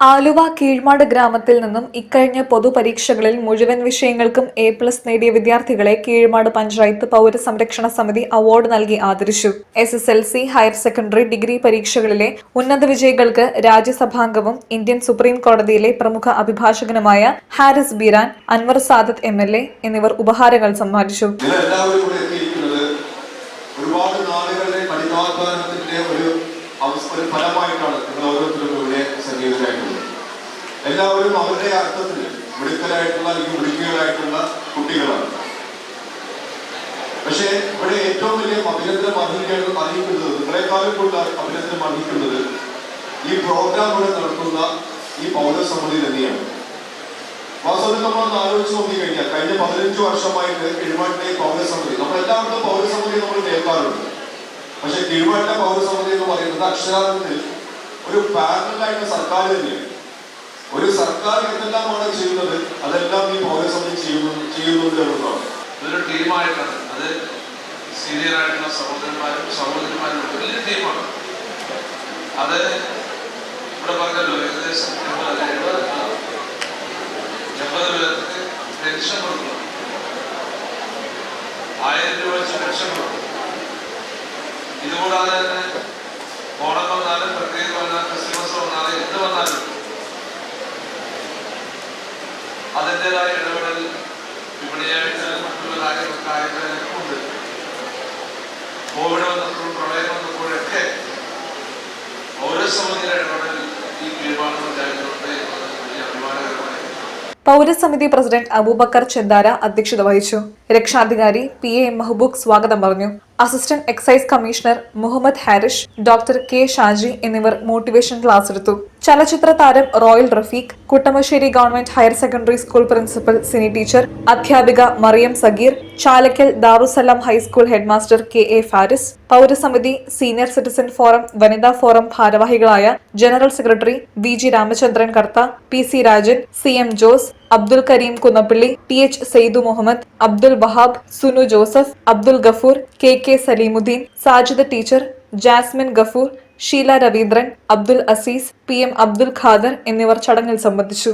ആലുവ കീഴ്മാട് ഗ്രാമത്തിൽ നിന്നും ഇക്കഴിഞ്ഞ പൊതുപരീക്ഷകളിൽ മുഴുവൻ വിഷയങ്ങൾക്കും എ പ്ലസ് നേടിയ വിദ്യാർത്ഥികളെ കീഴ്മാട് പഞ്ചായത്ത് പൗരസംരക്ഷണ സമിതി അവാർഡ് നൽകി ആദരിച്ചു. S S L C higher secondary degree പരീക്ഷകളിലെ ഉന്നത വിജയികൾക്ക് രാജ്യസഭാംഗവും ഇന്ത്യൻ സുപ്രീം കോടതിയിലെ പ്രമുഖ അഭിഭാഷകനുമായ Haris Beeran Anwar Sadath M L A എന്നിവർ ഉപഹാരങ്ങൾ സമ്മാനിച്ചു. ഒരുപാട് കഠിനാധ്വാനത്തിന്റെ ഒരു ഒരു ഫലമായിട്ടാണ് നിങ്ങൾ ഓരോരുത്തരും ഇവിടെ സംഗീതരായിട്ടുള്ളത് എല്ലാവരും അവരുടെ അർത്ഥത്തിൽ വിളിക്കലായിട്ടുള്ള അല്ലെങ്കിൽ മിടുക്കികളായിട്ടുള്ള കുട്ടികളാണ്. പക്ഷേ ഇവിടെ ഏറ്റവും വലിയ അഭിനന്ദനം അർഹിക്കേണ്ടത് അറിയിക്കുന്നത് നിങ്ങളെക്കാളും കൂടുതൽ അഭിനന്ദനം അർഹിക്കുന്നത് ഈ പ്രോഗ്രാം ഇവിടെ നടത്തുന്ന ഈ പൗരസമിതി തന്നെയാണ്. വാസ്തവത്തിൽ നമ്മളൊന്ന് ആലോചിച്ച് നോക്കിക്കഴിഞ്ഞാൽ കഴിഞ്ഞ പതിനഞ്ച് വർഷമായിട്ട് എഴുപാട്ടിലെ പൗരസമിതി നമ്മൾ എല്ലാവർക്കും പൗരസമിതി നമ്മൾ കേൾക്കാറുണ്ട്. പക്ഷെ തിരുവല്ല പൗരസമിതി എന്ന് പറയുന്നത് അക്ഷരാർത്ഥത്തിൽ ഒരു പാരലായിട്ട് സർക്കാർ തന്നെയാണ്. ഒരു സർക്കാർ എന്തെല്ലാമാണ് ചെയ്യുന്നത് അതെല്ലാം ഈ പൗരസമിതി ചെയ്യുന്നു ചെയ്യുന്നുണ്ട് എന്നുള്ളതാണ്. ഇതൊരു ടീമായിട്ടാണ്. അത് സീനിയർ ആയിട്ടുള്ള സഹോദരന്മാരും സഹോദരിമാരും. വലിയ ടീമാണ്. അത് ഇവിടെ പറഞ്ഞല്ലോ ഏകദേശം എൺപത് എൺപത് പേർക്ക് പെൻഷൻ കൊടുക്കണം. ആയിരം രൂപ ഇതുകൂടാതെ തന്നെ ഓണം വന്നാലും പ്രത്യേകം വന്നാലും ക്രിസ്മസ് വന്നാലും എന്ത് വന്നാലും അതിന്റെതായ ഇടപെടൽ വിപണിയായിട്ട് മറ്റുള്ള കാര്യങ്ങൾക്കായിട്ട് ഉണ്ട് കോവിഡ് വന്നപ്പോഴും പ്രളയം വന്നപ്പോഴൊക്കെ ഓരോ സമയത്തിലെ ഇടപെടൽ ഈ കീഴ്പാട് പഞ്ചായത്തിലുണ്ട് പൗരസമിതി പ്രസിഡന്റ് അബൂബക്കർ ചെന്താര അധ്യക്ഷത വഹിച്ചു. രക്ഷാധികാരി പി എ മെഹബൂബ് സ്വാഗതം പറഞ്ഞു. Assistant excise commissioner Muhammad Harish doctor K Shaji എന്നിവർ മോട്ടിവേഷൻ ക്ലാസ് എടുത്തു. ചലച്ചിത്ര താരം royal Rafeeq Kuttamassery government higher secondary school principal Sini teacher അധ്യാപിക Mariyam Sageer Chalakkal Darussalam high school headmaster K A Faris പൗരസമിതി senior citizen forum വനിതാ forum ഭാരവാഹികളായ general secretary V G Ramachandran Kartha P C Rajan C M Jose Abdul Kareem Kunnappally T H Saidu Muhammad Abdul Wahab Sunu Joseph Abdul Gafoor K K Salimuddin Sajida teacher Jasmine Gafoor Sheela Raveendran Abdul Azeez P M Abdul Khader എന്നിവർ ചടങ്ങിൽ സംബന്ധിച്ചു.